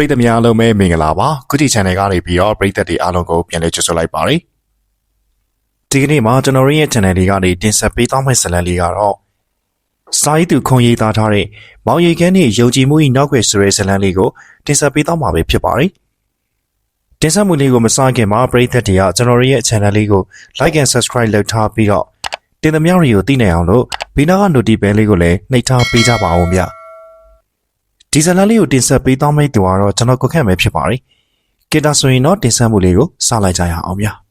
ပရိသတ်များအားလုံးပဲမင်္ဂလာပါခုဒီ channel ကနေပြီးတော့ပရိသတ်တွေအားလုံးကိုပြန်လည်ကြိုဆိုလိုက်ပါရစေဒီကနေ့မှာကျွန်တော်တို့ရဲ့ channel လေးကနေတင်ဆက်ပေးသွားမယ့်ဇာတ်လမ်းလေးကတော့စာရေးသူခွန်ရေးသားထားတဲ့မောင်ရီကန်းနဲ့ယုံကြည်မှု၏နောက်ွယ်ဆိုတဲ့ဇာတ်လမ်းလေးကိုတင်ဆက်ပေးသွားမှာပဲဖြစ်ပါတယ်တင်ဆက်မှုလေးကိုမစခင်မှာပရိသတ်တွေကကျွန်တော်တို့ရဲ့ channel လေးကို like and subscribe လုပ်ထားပြီးတော့တင်သမျှတွေကိုသိနိုင်အောင်လို့ဘေးနားက notification ဘဲလေးကိုလည်းနှိပ်ထားပေးကြပါဦးဗျာ ဒီဇာတ်လမ်းလေးကိုတင်ဆက်ပေးသွားမယ့်သူကတော့ကျွန်တော်ကိုခန့်ပဲဖြစ်ပါတယ်။ကေတာဆိုရင်တော့တင်ဆက်မှုလေးကိုစလိုက်ကြရအောင်ဗျာ။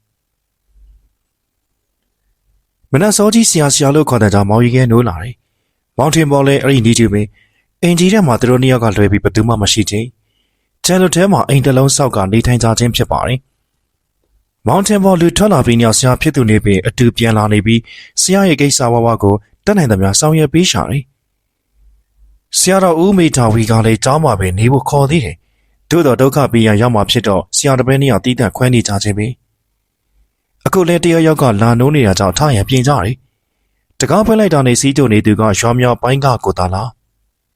မနက်စောကြီးဆရာဆရာလို့ခေါ်တဲ့ကြောင့်မောင်ရီကဲနိုးလာတယ်။မောင်ထင်ပေါ်လဲအဲ့ဒီနီးတူပဲ။အင်ဂျီထဲမှာသူတို့နှစ်ယောက်ကလွယ်ပြီးဘယ်သူမှမရှိချင်း။ကျဲလို့ထဲမှာအိမ်တစ်လုံးဆောက်ကနေထိုင်ကြခြင်းဖြစ်ပါတယ်။မောင်ထင်ပေါ်လူထွက်လာပြီးညဆရာဖြစ်သူနေပြီးအတူပြန်လာနေပြီးဆရာရဲ့ကိစ္စဝဝကိုတက်နိုင်သမျှဆောင်ရွက်ပေးရှာတယ်။ ဆရာတော်ဦးမေတာဝီကလည်းကြောင်းမှာပဲနေဖို့ခေါ်သေးတယ်။သို့တော့ဒုက္ခပေးရရောက်မှာဖြစ်တော့ဆရာတပည့်နှစ်ယောက်တီးတန့်ခွဲနေကြခြင်းပဲ။အခုလည်းတယောက်ယောက်ကလာနိုးနေတာကြောင့်ထရန်ပြင်ကြတယ်။တကားဖွင့်လိုက်တာနဲ့စီးကြိုနေသူကရွာမြောက်ပိုင်းကကိုသားလား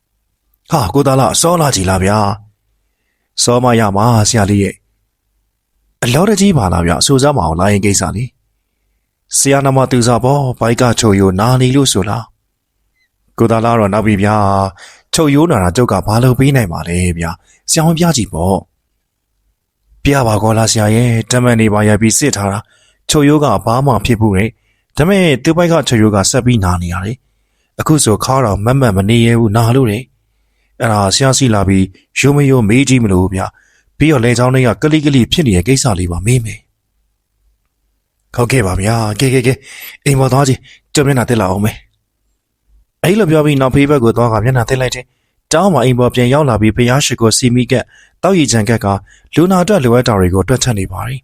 ။ဟာကိုသားလားစောလာကြည်လားဗျာ။စောမရမှာဆရာလေးရဲ့အလောတကြီးပါလားဗျာ။စူစားမအောင်လာရင်ကိစ္စလေး။ဆရာနာမသူစားပေါ်ဘိုက်ကချိုယိုနာနေလို့ဆိုလား။ ကိုသားလာတော့နောက်ပြီဗျာချုပ်ရိုးနာတာကျုပ်ကဘာလို့ပေးနိုင်ပါလဲဗျာဆရာဝန်ပြကြည့်ပေါ့ပြပါကောလားဆရာရဲ့တမန်နေပါရပြီးစစ်ထားတာချုပ်ရိုးကဘာမှဖြစ်ဘူးတဲ့ဒါပေမဲ့သူ့ဘက်ကချုပ်ရိုးကဆက်ပြီးနာနေရတယ်အခုဆိုခါတော့မတ်မတ်မနေရဘူးနာလို့တဲ့အဲ့ဒါဆရာစီလာပြီးရိုးမရိုးမေးကြည့်မလို့ဗျာပြီးတော့လေချောင်းလေးကကလိကလိဖြစ်နေတဲ့ကိစ္စလေးပါမေးမယ်ဟုတ်ကဲ့ပါဗျာကဲကဲကဲအိမ်ပေါ်သွားကြည့်ကျုပ်မျက်နှာတက်လာအောင်မယ် အဲ့လိုပြောပြီးနောက်ဖေးဘက်ကိုသွားကမျက်နှာသိလိုက်တယ်။တောင်းမအိမ်ပေါ်ပြန်ရောက်လာပြီးဖျားရှိကိုစီမီကက်တောက်ရီချန်ကက်ကလူနာအတွက်လိုအပ်တာတွေကိုတွက်ချက်နေပါပြီ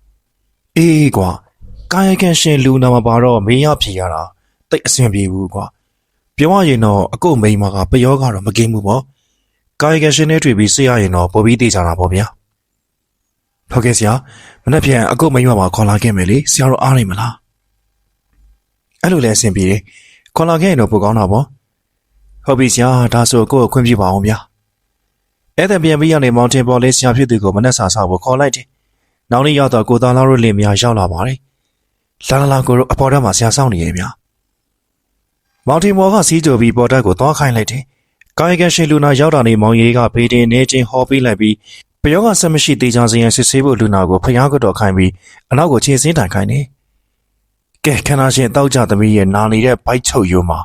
။အေးကွာကာယကံရှင်လူနာမပါတော့မင်းရဖြေရတာတိတ်အဆင်ပြေဘူးကွာ။ပြောရရင်တော့အကုတ်မိန်မကပယောကတော့မကင်းဘူးပေါ့။ကာယကံရှင်နဲ့တွေ့ပြီးစိတ်ရရင်တော့ပေါ်ပြီးသိကြတာပေါ့ဗျာ။ဟုတ်ကဲ့ဆရာမနေ့ပြန်အကုတ်မိန်မပါခေါ်လာခဲ့မယ်လေဆရာတို့အားနိုင်မလား။အဲ့လိုလဲအဆင်ပြေတယ်။ ခေါ်လာခဲ့ရင်တော့ပိုကောင်းတာပေါ့ဟုတ်ပြီဆရာဒါဆိုကိုယ့်ကိုခွင့်ပြုပါအောင်ဗျာအဲ့ဒါပြန်ပြီးရနေမောင်တင်ပေါ်လေးဆရာဖြစ်သူကိုမနှက်စာဆောက်ဖို့ခေါ်လိုက်တယ်နောက်နေ့ရောက်တော့ကိုသားလာတို့လင်မယားရောက်လာပါတယ်လာလာလာကိုတို့အပေါ်တက်မှာဆရာဆောင်နေရဲ့ဗျာမောင်တင်ပေါ်ကစီးကြိုပြီးပေါ်တက်ကိုသွားခိုင်းလိုက်တယ်ကာယကံရှင်လူနာရောက်တာနေမောင်ရီကဘေးတင်နေချင်းဟောပေးလိုက်ပြီးပယောကဆက်မရှိသေးချာစရင်စစ်ဆေးဖို့လူနာကိုဖျားကတော့ခိုင်းပြီးအနောက်ကိုခြေစင်းတိုင်ခိုင်းတယ် ကဲခန္ဓာရှင်တောက်ကြသမီးရဲ့နာနေတဲ့ဘိုက်ချုပ်ရိုးမှာ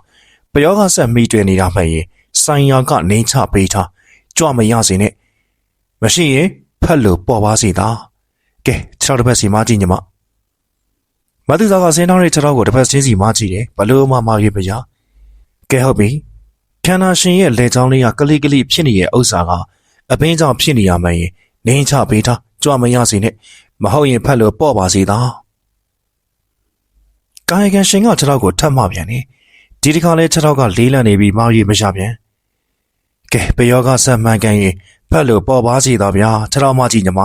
ပယောကဆက်မိတွေ့နေတာမှရင်ဆိုင်ရာကနေချပေးထားကြွမရစေနဲ့မရှိရင်ဖက်လို့ပေါ်ပါစေသာကဲခြေထောက်တစ်ဖက်စီမကြည့်ညမမတူသားကစင်းထားတဲ့ခြေထောက်ကိုတစ်ဖက်ချင်းစီမကြည့်တယ်ဘလို့မှမရွေးပကြကဲဟုတ်ပြီခန္ဓာရှင်ရဲ့လက်ချောင်းလေးကကလိကလိဖြစ်နေတဲ့ဥစ္စာကအပင်းကြောင့်ဖြစ်နေရမှရင်နေချပေးထားကြွမရစေနဲ့မဟုတ်ရင်ဖက်လို့ပေါ်ပါစေသာ ကာယကံရှင်ကခြေထောက်ကိုထပ်မှပြန်တယ်ဒီတစ်ခါလဲခြေထောက်ကလေးလံနေပြီးမောင်ရီမရပြန်ကဲပယောကဆက်မှန်ကန်ရင်ဖက်လို့ပေါ်ပါစီတော့ဗျာခြေထောက်မကြည့်ညမ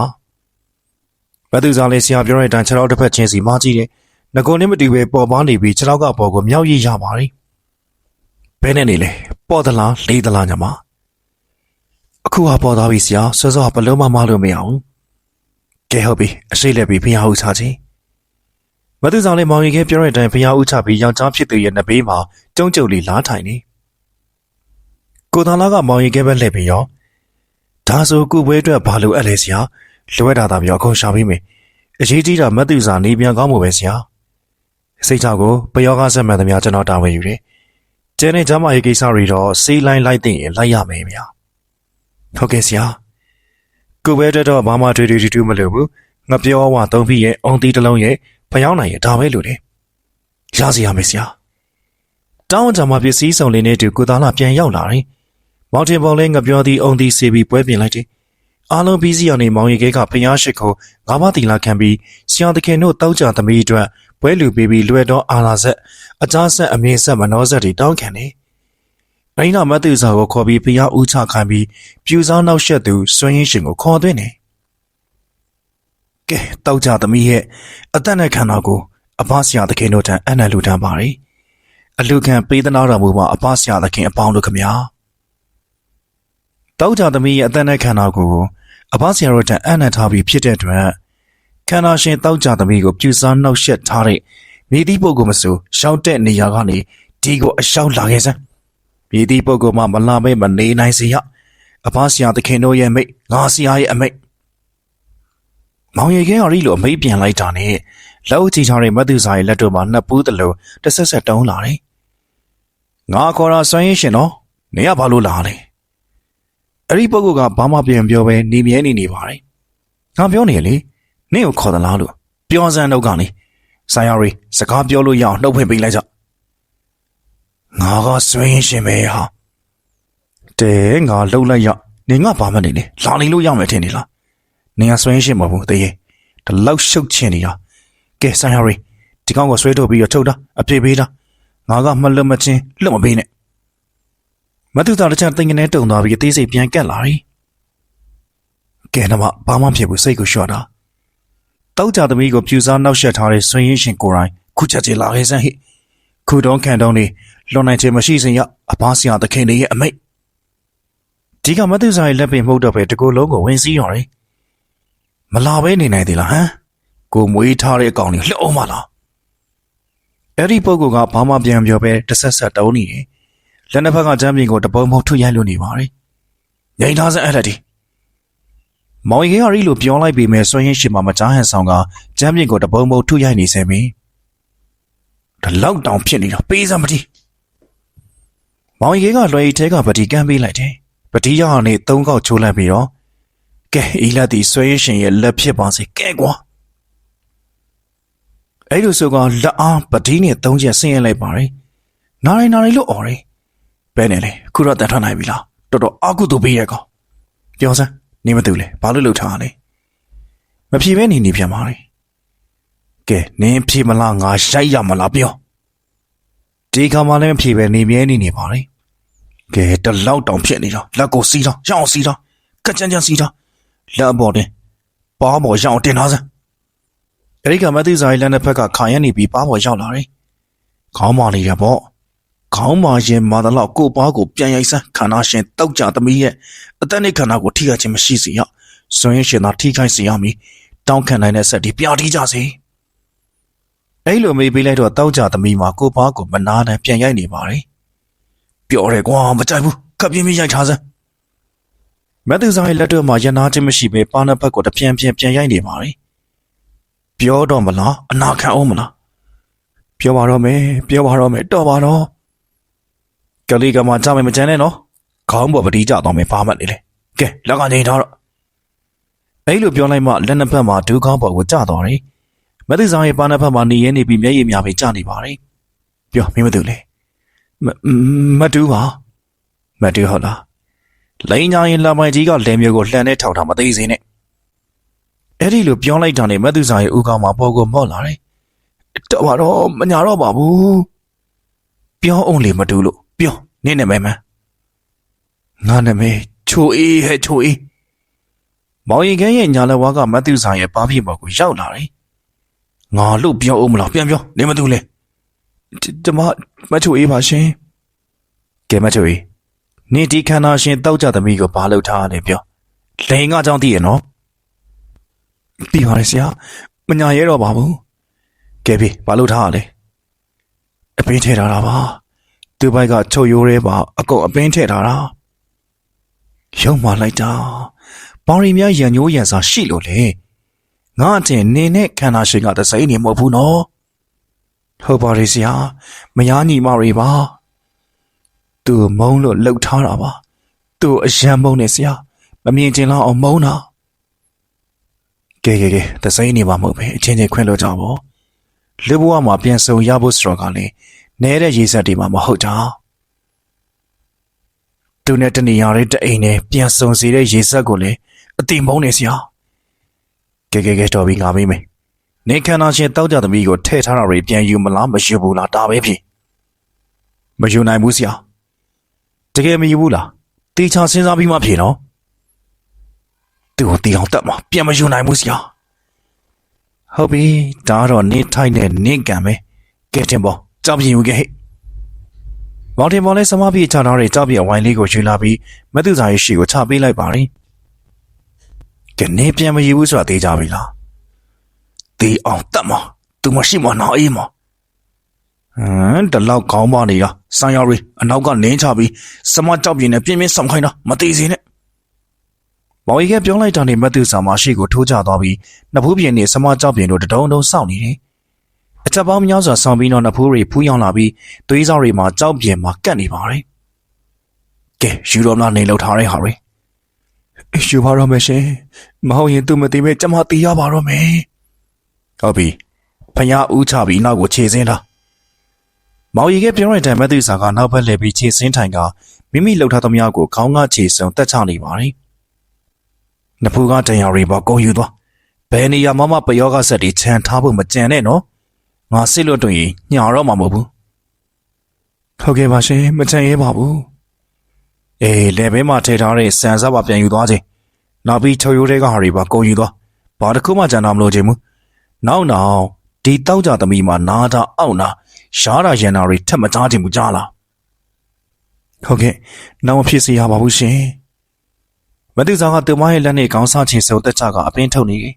ဘသူစားလဲဆရာပြောတဲ့အတိုင်းခြေထောက်တစ်ဖက်ချင်းစီမကြည့်တယ်ငကိုနဲ့မတူပဲပေါ်ပါနေပြီးခြေထောက်ကပေါ်ကိုမြောက်ရရပါတယ်ဘဲနဲ့နေလေပေါ်သလားလေးသလားညမအခုဟာပေါ်သွားပြီဆရာစောစောဘလုံးမမလို့မရအောင်ကဲဟုတ်ပြီအရှိလက်ပြီးဖျားဟုတ်ချချင်း မသူဆောင်လေးမောင်ရီခဲပြောတဲ့အတိုင်းဖျားဦးချပြီးယောက်ျားဖြစ်သူရဲ့နှစ်ဘေးမှာကျုံကျုပ်လေးလားထိုင်နေကိုသားလာကမောင်ရီခဲပဲလှည့်ပြီးရောဒါဆိုကုပွဲအတွက်ဘာလို့အပ်လဲဆရာလွဲတာတာပြောအခုရှာပြီးမယ်အရေးကြီးတာမသူစာနေပြန်ကောင်းမှုပဲဆရာစိတ်ချကိုပယောကဆက်မှန်သမျှကျွန်တော်တာဝန်ယူတယ်ကျန်တဲ့ဂျမရေးကိစ္စတွေတော့စေးလိုင်းလိုက်တဲ့ရင်လိုက်ရမယ်ဗျာဟုတ်ကဲ့ဆရာကုပွဲအတွက်တော့ဘာမှထွေထွေထူးထူးမလုပ်ဘူးငါပြောဝသုံးပြီးရဲ့အုံသီးတစ်လုံးရဲ့ ဖျောင်းနိုင်ရဒါပဲလို့လေရစီရမယ်ဆရာတောင်းကြမှာပစ္စည်းဆောင်လေးနဲ့တူကိုသားလာပြန်ရောက်လာတယ်မောင်တင်ပေါ်လေးငပြောသည်အုံသည်စေပြီးပွဲပြင်လိုက်တယ်အားလုံးပြီးစီအောင်နေမောင်ရီခဲကဖျားရှိခိုငါးပါးတီလာခံပြီးဆရာသခင်တို့တောက်ကြသမီးအတွက်ပွဲလူပေးပြီးလွယ်တော့အာလာဆက်အကြားဆက်အမြင့်ဆက်မနှောဆက်တွေတောင်းခံတယ်။ရိုင်းနာမတ်သူစာကိုခေါ်ပြီးဖျားဦးချခိုင်းပြီးပြူစားနောက်ဆက်သူစွန့်ရင်ရှင်ကိုခေါ်သွင်းတယ်။ ကဲတောက်ကြသမီးရဲ့အသက်နဲ့ခန္ဓာကိုအဘဆရာသခင်တို့ထံအနံ့လူထမ်းပါ रे အလူခံပေးသနာတော်မူမှာအဘဆရာသခင်အပေါင်းတို့ခမညာတောက်ကြသမီးရဲ့အသက်နဲ့ခန္ဓာကိုယ်ကိုအဘဆရာတို့တဲ့အနံ့ထားပြီးဖြစ်တဲ့အတွက်ခန္ဓာရှင်တောက်ကြသမီးကိုပြူစားနှောက်ယှက်ထားတဲ့မိသည့်ပုဂ္ဂိုလ်မဆိုရှောက်တဲ့နေရာကနေဒီကိုအရှောက်လာခဲ့စမ်းမိသည့်ပုဂ္ဂိုလ်မှမလာမဲမနေနိုင်စေရအဘဆရာသခင်တို့ရဲ့မိတ်ငါဆရာရဲ့အမိတ် မောင်ရီကဲအရီလိုအမိတ်ပြန်လိုက်တာနဲ့လောက်ချီထားတဲ့မတ်သူစာရဲ့လက်တို့မှာနှစ်ပူးတလို့တစ်ဆက်ဆက်တုံးလာတယ်ငါခေါ်တာဆွမ်းရင်ရှင်တော့နေရဘာလို့လာလဲအဲ့ဒီပုဂ္ဂိုလ်ကဘာမှပြန်ပြောပဲနေမြဲနေနေပါတယ်။ငါပြောနေလေနင့်ကိုခေါ်သလားလို့ပြောစမ်းတော့ကနေဆိုင်ရရီစကားပြောလို့ရအောင်နှုတ်ဖွင့်ပေးလိုက်ကြ။ငါကဆွေးရင်ရှင်ပဲဟာ။တဲငါလှုပ်လိုက်ရနင်ကဘာမှနေလေလာနေလို့ရမယ်ထင်နေလား။ နင်ကဆွေးရင်ရှင်မဟုတ်ဘူးတရေဒီလောက်ရှုပ်ချင်နေတာ။ကဲဆိုင်ရရီဒီကောင်ကိုဆွဲထုတ်ပြီးတော့ထုတ်တာအပြေပေးတာငါကမလွတ်မချင်းလွတ်မပေးနဲ့မတူတာတစ်ချက်တင်ငနေတုံသွားပြီးအသေးစိတ်ပြန်ကက်လာပြီ။ကဲနမဘာမှဖြစ်ဘူးစိတ်ကိုလျှော့တာ။တောက်ကြသမီးကိုပြူစားနောက်ဆက်ထားတဲ့ဆွေရင်ရှင်ကိုယ်တိုင်ခုချက်ချင်လာခဲ့စမ်းဟိ။ခုတော့ခံတော့နေလွန်နိုင်ခြင်းမရှိစဉ်ရအပားဆရာသခင်လေးရဲ့အမိတ်။ဒီကမတူစားရဲ့လက်ပင်မှုတ်တော့ပဲတကူလုံးကိုဝင်စည်းရော်တယ်။ မလာပဲနေနိုင်သေးလားဟမ်။ကိုမွေးထားတဲ့အကောင်လေးလှုပ်အောင်မလား။အဲ့ဒီပုဂ္ဂိုလ်ကဘာမှပြန်ပြောပဲတစ်ဆက်ဆက်တုံးနေတယ်။လက်နှစ်ဖက်ကချမ်းပြင်ကိုတပုံမုံထုတ်ရိုက်လို့နေပါလေ။ငိန်သားစအဲ့လက်ဒီ။မောင်ရီကရီလိုပြောလိုက်ပေမဲ့ဆွေရင်ရှိမှမကြားဟန်ဆောင်ကချမ်းပြင်ကိုတပုံမုံထုတ်ရိုက်နေစေမင်း။ဒီလောက်တောင်ဖြစ်နေတာပေးစမ်းမတိ။မောင်ရီကလွယ်ရီထဲကပတိကမ်းပေးလိုက်တယ်။ပတိရအောင်နေသုံးခေါက်ချိုးလိုက်ပြီးတော့ ကဲအီလက်တီဆွေရင်ရှင်ရဲ့လက်ဖြစ်ပါစေကဲကွာ။အဲ့လိုဆိုကလက်အားပတိနဲ့သုံးချက်ဆင်းရဲလိုက်ပါလေ။နာရီနာရီလို့អော်တယ်။ဘယ်နဲ့လဲခုတော့တန်ထွက်နိုင်ပြီလားတော်တော်အကုသို့ပေးရကောင်ပြောစမ်းနေမတူလဲဘာလို့လှုပ်ထားရလဲမဖြေပဲနေနေပြန်ပါလေကဲနင်းဖြေမလားငါရိုက်ရမလားပြောဒီခါမှလည်းမဖြေပဲနေမြဲနေနေပါလေကဲတလောက်တောင်ဖြစ်နေတာလက်ကိုစီးတော့ရအောင်စီးတော့ကကြမ်းကြမ်းစီးတော့ လက်ပေါ်တင်ပါပေါ်ရအောင်တင်ထားစမ်းအဲ့ဒီကမသိစားရဲ့လက်နှစ်ဖက်ကခါရနေပြီးပါပေါ်ရောက်လာတယ်ခေါင်းမလေးရပေါ့ခေါင်းမာရင်မာတလောက်ကိုပါကိုပြန်ရိုက်စမ်းခန္ဓာရှင်တောက်ကြသမီးရဲ့အသက်နဲ့ခန္ဓာကိုထိခိုက်ခြင်းမရှိစေရစွန့်ရင်ရှင်သာထိခိုက်စေရမည်တောင်းခံနိုင်တဲ့ဆက်ဒီပြာတီးကြစေအဲ့လိုမေးပေးလိုက်တော့တောက်ကြသမီးမှာကိုပါကိုမနာနဲ့ပြန်ရိုက်နေပါလေပြောတယ်ကွာမကြိုက်ဘူးခပ်ပြင်းပြင်းရိုက်ထားစမ်း မတ်သူဆိုင်လက်တော့မှာရနာခြင်းမရှိပဲပါနဘက်ကိုတပြန်ပြန်ပြန်ရိုက်နေပါလေပြောတော့မလားအနာခံအောင်မလားပြောပါတော့မယ်ပြောပါတော့မယ်တော်ပါတော့ကလေးကမှကြမယ်မချမ်းနဲ့နော်ခေါင်းပေါ်ပတိကြတော့မယ်ဘာမှနေလေကဲလက်ကနေထားတော့အဲ့လိုပြောလိုက်မှလက်နှစ်ဖက်မှာဒူးခေါင်းပေါ်ကိုကြတော့တယ်မသိဆောင်ရဲ့ပါနှစ်ဖက်မှာနေရင်းနေပြီးမျက်ရည်များပဲကြနေပါတယ်ပြောမင်းမသိလေမမတူပါမတူဟုတ်လား လိန်ညာရင်လာမိုင်ကြီးကလဲမျိုးကိုလှန်နဲ့ထောက်တာမသိစေနဲ့အဲ့ဒီလိုပြောလိုက်တာနဲ့မသိဆောင်ရဲ့ဥကောင်းမှာပေါ်ကိုမော့လာတယ်တော့ပါတော့မညာတော့ပါဘူးပြောအောင်လေမတူလို့ပြောနင်းနေမယ်မန်းငါနာမည်ချိုအေးဟဲ့ချိုအေးမောင်ရင်ခန်းရဲ့ညာလက်ဝါးကမတ်သူဆိုင်ရဲ့ပါးပြပေါ်ကိုရောက်လာတယ်ငါလို့ပြောအောင်မလားပြန်ပြောနေမသူလဲဒီမမချိုအေးပါရှင်ကဲမချိုအေး နေဒီခန္ဓာရှင်တောက်ကြသမီးကိုဘာလုပ်ထားရလဲပြောလိန်ကကြောင့်သိရနော်ပြီးပါလေဆရာမညာရဲတော့ပါဘူးကဲပြီဘာလုပ်ထားရလဲအပင်းထဲထားတာပါသူဘိုက်ကချုပ်ရိုးရဲပါအကုန်အပင်းထည့်ထားတာရုံမှလိုက်တာပေါင်ရီများရံညိုးရံစာရှိလို့လေငါအတင်နေနဲ့ခန္ဓာရှင်ကသစိမ့်နေမဟုတ်ဘူးနော်ဟုတ်ပါရဲ့ဆရာမယားညီမတွေပါ သူမုံလို့လှုပ်ထားတာပါသူအယံမုံနေဆရာမမြင်ကျင်လောက်အောင်မုံတာကဲကဲကဲသစိမ့်နေမှာမဟုတ်ပဲအချင်းချင်းခွင့်လို့ကြပါလူဘဝမှာပြန်ဆုံရဖို့ဆိုတော့ကလည်းနဲတဲ့ရေစက်တွေမှာမဟုတ်တာသူနဲ့တနေရာလေးတအိမ်နဲ့ပြန်ဆုံစီတဲ့ရေစက်ကိုလည်းအတိမုန်းနေစရာကဲကဲကဲတော်ပြီငါမေးမယ်နေခန္ဓာရှင်တောက်ကြသမီးကိုထဲ့ထားတာတွေပြန်ယူမလားမယူဘူးလားဒါပဲဖြစ်မယူနိုင်ဘူးဆရာ တကယ်မယူဘူးလားတေချာစဉ်းစားပြီးမှဖြေနော်သူ့ကိုတီအောင်တက်မှာပြန်မယူနိုင်ဘူးဆရာဟုတ်ပြီဒါကတော့နေထိုင်တဲ့နေကံပဲကဲတင်ပေါ့ကြောက်ပြင်းယူခဲ့ဟဲ့မောင်တင်ပေါ်လဲစမပြေချထားတဲ့ကြောက်ပြဝိုင်းလေးကိုယူလာပြီးမသူစာရဲ့ရှီကိုချပေးလိုက်ပါတယ်။ကနေပြန်မယူဘူးဆိုတာသိကြပြီလား။ဒီအောင်တတ်မသူမရှိမနာအေးမ ဟမ်တလောက်ခေါင်းမနေတာစံရရီအနောက်ကနင်းချပြီးစမကြောက်ပြင်းနဲ့ပြင်းပြင်းဆောင်ခိုင်းတာမသေးစေနဲ့မောင်ကြီးကပြောလိုက်တာနဲ့မသူစာမရှိကိုထိုးချသွားပြီးနှစ်ဖူးပြင်းနဲ့စမကြောက်ပြင်းတို့တဒုံဒုံစောင့်နေတယ်အချက်ပေါင်းများစွာဆောင်ပြီးတော့နှစ်ဖူးတွေဖူးယောင်လာပြီးသွေးစားတွေမှာကြောက်ပြင်းမှာကတ်နေပါတယ်ကဲယူတော်မလားနေလောက်ထားတဲ့ဟာတွေယူပါတော့မယ်ရှင်မဟုတ်ရင်သူမသိမဲ့ကျမတီးရပါတော့မယ်ဟုတ်ပြီဖယားဦးချပြီးနောက်ကိုခြေစင်းလာ မောင်ရီကပြောရတဲ့မသူစာကနောက်ဘက်လှည့်ပြီးခြေစင်းထိုင်ကမိမိလှုပ်ထားသမျှကိုခေါင်းကခြေစုံတက်ချနေပါတယ်နဖူးကတန်ရာရီပေါ်ကုန်ယူသွားဘယ်နေရာမှမပယောဂဆက်တွေခြံထားဖို့မကြံနဲ့နော်ငါစစ်လို့တွင်ညာတော့မှာမဟုတ်ဘူးဟုတ်ကဲ့ပါရှင်မကြံရဲပါဘူးအေးလေဘဲမှာထည့်ထားတဲ့စံစားပါပြန်ယူသွားခြင်းနောက်ပြီးချုပ်ရိုးတဲ့ကဟာတွေပါကုန်ယူသွားဘာတစ်ခုမှကြံတော့မလို့ခြင်းဘူးနောက်နောက်ဒီတောက်ကြသမီးမှာနားတာအောက်နာ ရှားတာရန်နာတွေထက်မကြားခြင်းဘူးကြားလားဟုတ်ကဲ့နောက်မဖြစ်စေရပါဘူးရှင်မတူဆောင်ကသူမရဲ့လက်နဲ့ခေါင်းစားချင်စုံတက်ချကအပင်းထုတ်နေတယ်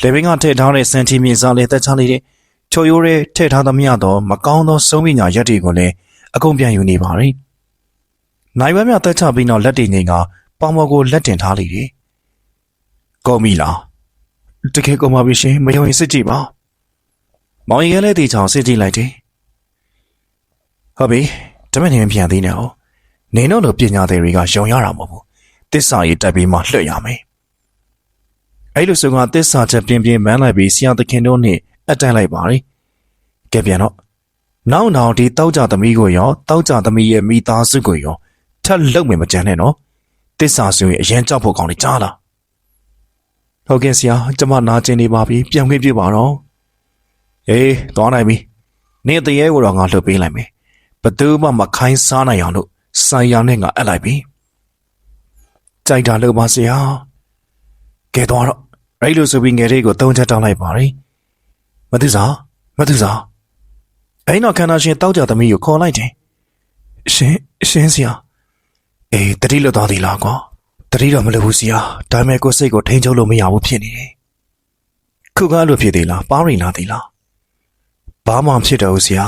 လေဘင်းကထည့်ထားတဲ့စန်တီမီစားလေးတက်ချနေတဲ့ချိုရိုးရဲထည့်ထားသမျှတော့မကောင်းသောစုံးပညာရက်တွေကိုလည်းအကုန်ပြန်ယူနေပါပြီနိုင်ဝဲမြတက်ချပြီးတော့လက်တွေငိန်ကပေါမော်ကိုလက်တင်ထားလိမ့်တယ်ကောမီလားတကယ်ကောင်းပါပြီရှင်မယုံရင်စစ်ကြည့်ပါမောင်ရီကလည်းဒီချောင်စစ်ကြည့်လိုက်တယ် ဟုတ်ပြီတမန်နေမပြန်သေးနဲ့ဟောနေတော့လို့ပညာသည်တွေကယုံရတာမဟုတ်ဘူးတစ္ဆာရေးတက်ပြီးမှလွှတ်ရမယ်အဲ့လိုဆိုကတစ္ဆာချက်ပြင်းပြင်းမန်းလိုက်ပြီးဆရာသခင်တို့နဲ့အတန်းလိုက်ပါလေကဲပြန်တော့နောက်နောက်ဒီတောက်ကြသမီးကိုရောတောက်ကြသမီးရဲ့မိသားစုကိုရောထက်လုံမယ်မကြမ်းနဲ့နော်တစ္ဆာဆိုရင်အရင်ကြောက်ဖို့ကောင်းနေကြားလားဟုတ်ကဲ့ဆရာကျမနာကျင်နေပါပြီပြန်ခွင့်ပြုပါတော့အေးသွားနိုင်ပြီနေ့တရေကိုတော့ငါလှုပ်ပေးလိုက်မယ် ဘသူမှမခိုင်းစားနိုင်အောင်လို့ဆိုင်ရနဲ့ငါအပ်လိုက်ပြီကြိုက်တာလို့ပါဆရာကဲတော့အဲ့လိုဆိုပြီးငယ်လေးကိုသုံးချက်တောင်းလိုက်ပါရီမသူစားမသူစားအဲ့တော့ခန္ဓာရှင်တောက်ကြသမီးကိုခေါ်လိုက်တယ်ရှင်ရှင်ဆရာအေးတတိလွတ်သွားသေးလားကွာတတိတော့မလုပ်ဘူးဆရာဒါပေမဲ့ကိုယ်စိတ်ကိုထိန်းချုပ်လို့မရဘူးဖြစ်နေတယ်ခုကားလို့ဖြစ်သေးလားပါရင်လားသေးလားဘာမှဖြစ်တော့ဘူးဆရာ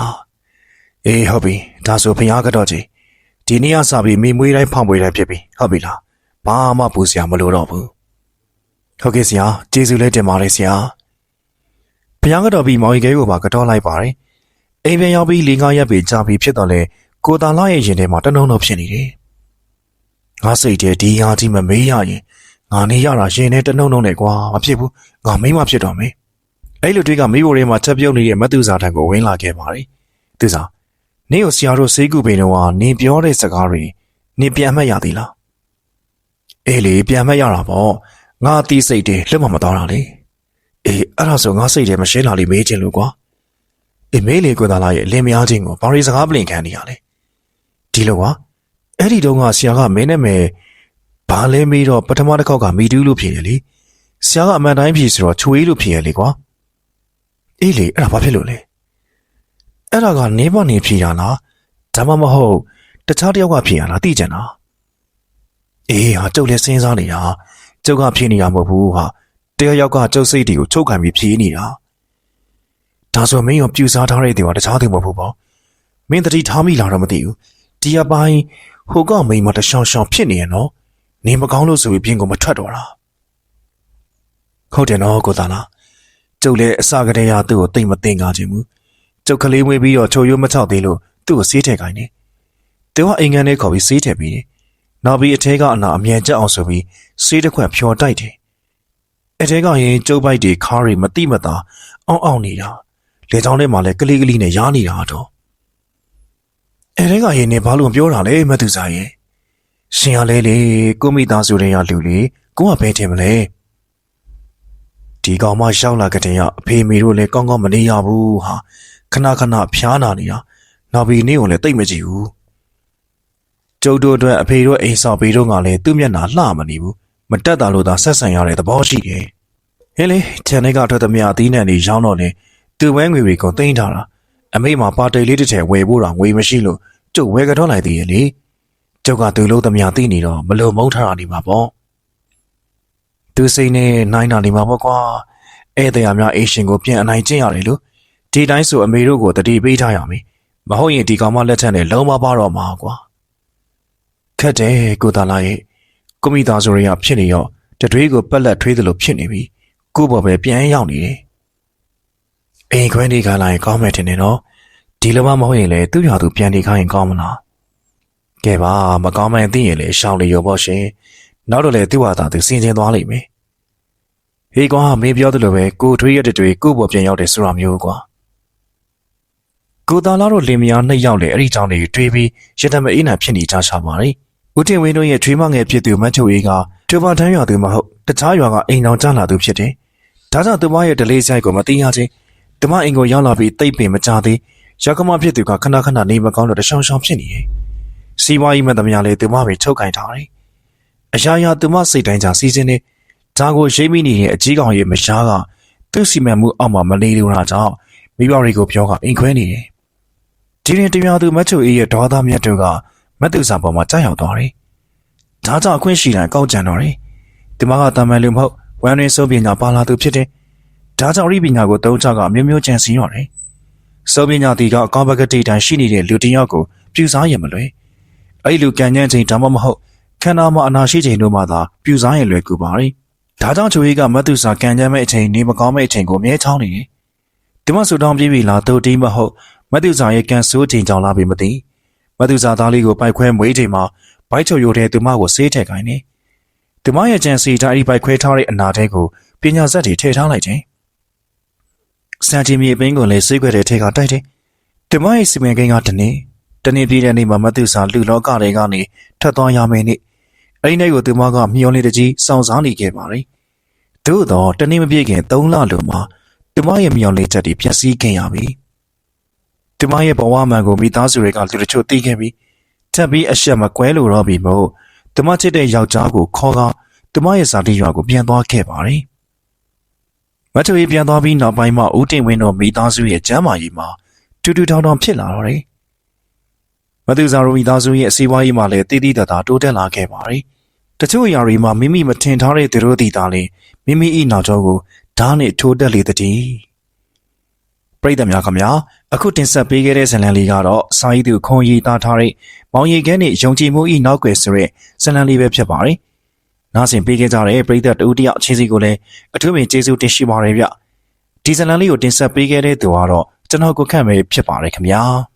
အေးဟုတ်ပြီဒါဆိုဖျားကတော့ကြီးဒီနေ့ကစပြီးမိမွေးတိုင်းဖောင်ပွေးတိုင်းဖြစ်ပြီဟုတ်ပြီလားဘာမှပူစရာမလိုတော့ဘူးဟုတ်ကဲ့ဆရာကျေးဇူးလေးတင်ပါတယ်ဆရာဖျားကတော့ပြီးမောင်ရီကဲကိုပါကတော့လိုက်ပါတယ်အိမ်ပြန်ရောက်ပြီးလေးငါးရက်ပြီကြာပြီဖြစ်တော့လေကိုတာလာရဲ့ရင်ထဲမှာတနှုံနှုံဖြစ်နေတယ်ငါစိတ်ထဲဒီဟာကြီးမမေးရရင်ငါနေရတာရင်ထဲတနှုံနှုံနဲ့ကွာမဖြစ်ဘူးငါမိမဖြစ်တော့မယ်အဲ့လိုတွေကမိဘတွေမှာချက်ပြုတ်နေတဲ့မတူစာထံကိုဝင်လာခဲ့ပါတယ်သူစား နင်းကိုဆရာတို့စေးကူပင်တော့နင်းပြောတဲ့စကားတွေနင်းပြန်မှတ်ရသေးလားအေးလေပြန်မှတ်ရတာပေါ့ငါတီးစိတ်တွေလွတ်မမတော်တာလေအေးအဲ့ဒါဆိုငါစိတ်ထဲမရှင်းလာလိမ့်မေးချင်လို့ကွာအေးမေးလေကိုသာလာရဲ့အလင်းမယားချင်းကိုဘာရီစကားပလင်ခံနေရလဲဒီလိုကွာအဲ့ဒီတုန်းကဆရာကမင်းနဲ့မယ်ဘာလဲမေးတော့ပထမတစ်ခေါက်ကမီတူးလို့ဖြေတယ်လေဆရာကအမှန်တိုင်းဖြေဆိုတော့ချွေးလို့ဖြေရလေကွာအေးလေအဲ့ဒါဘာဖြစ်လို့လဲ အဲ့ဒါကနေမနေဖြေရလားဒါမှမဟုတ်တခြားတယောက်ကဖြေရလားသိကြလားအေးဟာကျုပ်လည်းစဉ်းစားနေတာကျုပ်ကဖြေနေရမဟုတ်ဘူးဟာတယောက်ယောက်ကကျုပ်စိတ်တွေကိုချုပ်ခံပြီးဖြေနေတာဒါဆိုမင်းရောပြူစားထားတဲ့သူကတခြားသူမဟုတ်ဘူးပေါ့မင်းတတိထားမိလားတော့မသိဘူးဒီအပိုင်းဟိုကမိန်မတရှောင်းရှောင်းဖြစ်နေရနော်နေမကောင်းလို့ဆိုပြီးပြင်ကိုမထွက်တော့တာဟုတ်တယ်နော်ကိုသားလားကျုပ်လည်းအစကတည်းကသူ့ကိုတိတ်မသိငါခြင်းဘူး ကျုပ်ကလေးမွေးပြီးတော့ချိုရိုးမချောက်သေးလို့သူ့ကိုစေးထည့်ခိုင်းတယ်သူကအိမ်ငန်းထဲခေါ်ပြီးစေးထည့်ပြီးတယ်နောက်ပြီးအထဲကအနာအမြန်ကျအောင်ဆိုပြီးစေးတစ်ခွက်ဖြော်တိုက်တယ်အထဲကရင်ကျုပ်ပိုက်တွေခါးတွေမတိမတာအောင်းအောင်းနေတာလေချောင်းထဲမှာလည်းကလေးကလေးနဲ့ရားနေတာတော့အဲထဲကရင်နေဘာလို့ပြောတာလဲမသူစားရဲ့ရှင်ရလဲလေကိုမိသားစုတွေကလူလေကိုကဘဲထင်မလဲဒီကောင်မရောက်လာကြတဲ့အဖေမေတို့လည်းကောင်းကောင်းမနေရဘူးဟာ ခဏခဏဖျားနာနေတာနောက်ပြီးနေ့ကိုလည်းတိတ်မကြည့်ဘူးကျုပ်တို့အတွက်အဖေတို့အိမ်ဆောင်ပေးတော့ကလည်းသူ့မျက်နှာလှမနေဘူးမတက်တာလို့သာဆက်ဆံရတဲ့သဘောရှိတယ်ဟဲ့လေခြံထဲကထွက်သမျှအသီးနှံတွေရောင်းတော့လေသူ့ဝဲငွေတွေကိုတင်ထားတာအမေမှာပါတိတ်လေးတစ်ထည်ဝယ်ဖို့တော့ငွေမရှိလို့ကျုပ်ဝဲကတော့လိုက်သေးရဲ့လေကျုပ်ကသူ့လို့သမျှသိနေတော့မလုံမုန်းထားတာနေမှာပေါ့သူစိတ်နဲ့နိုင်တာနေမှာပေါ့ကွာဧည့်သည်များအေရှင်ကိုပြန်အနိုင်ကျင့်ရတယ်လို့ ဒီတိုင်းဆိုအမေတို့ကိုတတိပေးထားရမယ်မဟုတ်ရင်ဒီကောင်မလက်ထက်နဲ့လုံးမပါတော့မှာကွာခက်တယ်ကိုသားလာရဲ့ကွန်ပျူတာဆိုရရဖြစ်နေရောတတွေးကိုပက်လက်ထွေးသလိုဖြစ်နေပြီကိုဘော်ပဲပြန်ရောက်နေတယ်အိမ်ခွဲနေခါလာရင်ကောင်းမယ်ထင်တယ်နော်ဒီလိုမှမဟုတ်ရင်လေသူ့ရွာသူပြန်နေခိုင်းရင်ကောင်းမလားကဲပါမကောင်းမှန်းသိရင်လေရှောင်းလေရောပေါ့ရှင်နောက်တော့လေသူ့ဟာသာသူစင်ကျင်သွားလိမ့်မယ်ဟေးကွာမင်းပြောသလိုပဲကိုထွေးရတဲ့တွေကိုဘော်ပြန်ရောက်တယ်ဆိုတာမျိုးကွာ ကိုသားလာတို့လင်မယားနှစ်ယောက်လည်းအဲ့ဒီကြောင့်တွေတွေးပြီးရတမအေးနာဖြစ်နေကြရှာပါတယ်။ဦးတင်ဝင်းတို့ရဲ့ထွေးမငယ်ဖြစ်သူမတ်ချိုအေးကထွေပါထမ်းရွာသူမဟုတ်တခြားရွာကအိမ်တော်ကျလာသူဖြစ်တယ်။ဒါကြောင့်သူမရဲ့ဒလေးဆိုင်ကိုမသိရချင်းသူမအိမ်ကိုရောက်လာပြီးတိတ်ပင်မကြသေးရကမဖြစ်သူကခဏခဏနေမကောင်းတော့တရှောင်းရှောင်းဖြစ်နေတယ်။စီးပွားရေးမှန်သမျှလည်းသူမပဲထုတ်ကင်ထားတယ်။အရာရာသူမစိတ်တိုင်းကြစီစဉ်နေဒါကိုရိပ်မိနေတဲ့အကြီးကောင်ရဲ့မရှားကသူ့စီမံမှုအောက်မှာမလေးလို့တာကြောင့်မိဘတွေကိုပြောကအိမ်ခွဲနေတယ်။ ဒီရင်တရားသူမတ်ချိုအေးရဲ့ဒေါသမမြတ်တို့ကမတ်သူစာပေါ်မှာကြောက်ရောက်သွားတယ်။ဒါကြောင့်အခွင့်ရှိတိုင်းကောက်ကြံတော့တယ်။ဒီမှာကတာမန်လူမဟုတ်ဝမ်ရင်းစိုးပညာပါလာသူဖြစ်တယ်။ဒါကြောင့်ဤပညာကိုသုံးချကမျိုးမျိုးကြံစည်ရတယ်။စိုးပညာတီကအကောင်းဘက်ကတိတိုင်းရှိနေတဲ့လူတစ်ယောက်ကိုပြူစားရမလွယ်။အဲ့ဒီလူကံညံ့ချိန်ဒါမှမဟုတ်ခန္ဓာမှာအနာရှိချိန်တို့မှသာပြူစားရင်လွယ်ကူပါလေ။ဒါကြောင့်ချိုအေးကမတ်သူစာကံကြမ်းမဲ့အချိန်နေမကောင်းမဲ့အချိန်ကိုအမြဲချောင်းနေတယ်။ဒီမဆူတောင်းပြေးပြီလားတို့တီးမဟုတ် မတ်သူစာရဲ့ကန်ဆိုးချိန်ကြောင်လာပြီမသိမတ်သူစာသားလေးကိုပိုက်ခွဲမွေးချိန်မှာဘိုက်ချုံရိုတဲ့သူမကိုဆေးထည့်ခိုင်းနေဒီမရဲ့ကြံစီတိုင်းဒီပိုက်ခွဲထားတဲ့အနာတဲကိုပညာဇက်တွေထည့်ထားလိုက်တယ်စံချီမြေပင်းကိုလည်းဆေးခွဲတဲ့ထဲကတိုက်တယ်ဒီမရဲ့စီမံကိန်းကတနေ့တနေ့ပြည့်တဲ့နေ့မှာမတ်သူစာလူလောကတွေကနေထွက်သွားရမယ်နေ့အဲ့ဒီနေ့ကိုသူမကမျောလေးတကြီးစောင့်စားနေခဲ့ပါတယ်သို့တော့တနေ့မပြည့်ခင်3လလိုမှာဒီမရဲ့မြောင်လေးချက်တွေဖြည့်ဆည်းခဲ့ရပြီ။ ဒီမရဲ့ဘဝမှန်ကိုမိသားစုတွေကလူတချို့သိခဲ့ပြီးထပ်ပြီးအဆက်မကွဲလို့တော့ပြီမို့ဒီမချစ်တဲ့ယောက်ျားကိုခေါ်ကဒီမရဲ့ဇာတိရွာကိုပြန်သွားခဲ့ပါတယ်။မချွေပြန်သွားပြီးနောက်ပိုင်းမှာဦးတင်ဝင်းတို့မိသားစုရဲ့ကျမ်းမာရေးမှာတူတူတောင်တောင်ဖြစ်လာတော့တယ်။မသူဇာရိုမိသားစုရဲ့အစည်းအဝေးမှာလည်းတည်တည်တသာတိုးတက်လာခဲ့ပါတယ်။တချို့အရာတွေမှာမိမိမထင်ထားတဲ့သူတို့တည်တာလေမိမိဤနောက်ကျောကိုဓာတ်နဲ့ထိုးတက်လေတည်း ပရိသတ်များခင်ဗျာအခုတင်ဆက်ပေးခဲ့တဲ့ဇာတ်လမ်းလေးကတော့စာရေးသူခွန်ရီသားထားတဲ့မောင်ရီခဲနဲ့ယုံကြည်မှုဤနောက်ွယ်ဆိုတဲ့ဇာတ်လမ်းလေးပဲဖြစ်ပါတယ်။နားဆင်ပေးခဲ့ကြတဲ့ပရိသတ်တူတယောက်ချင်းစီကိုလည်းအထူးပင်ကျေးဇူးတင်ရှိပါတယ်ဗျ။ဒီဇာတ်လမ်းလေးကိုတင်ဆက်ပေးခဲ့တဲ့သူကတော့ကျွန်တော်ကိုခန့်ပဲဖြစ်ပါတယ်ခင်ဗျာ။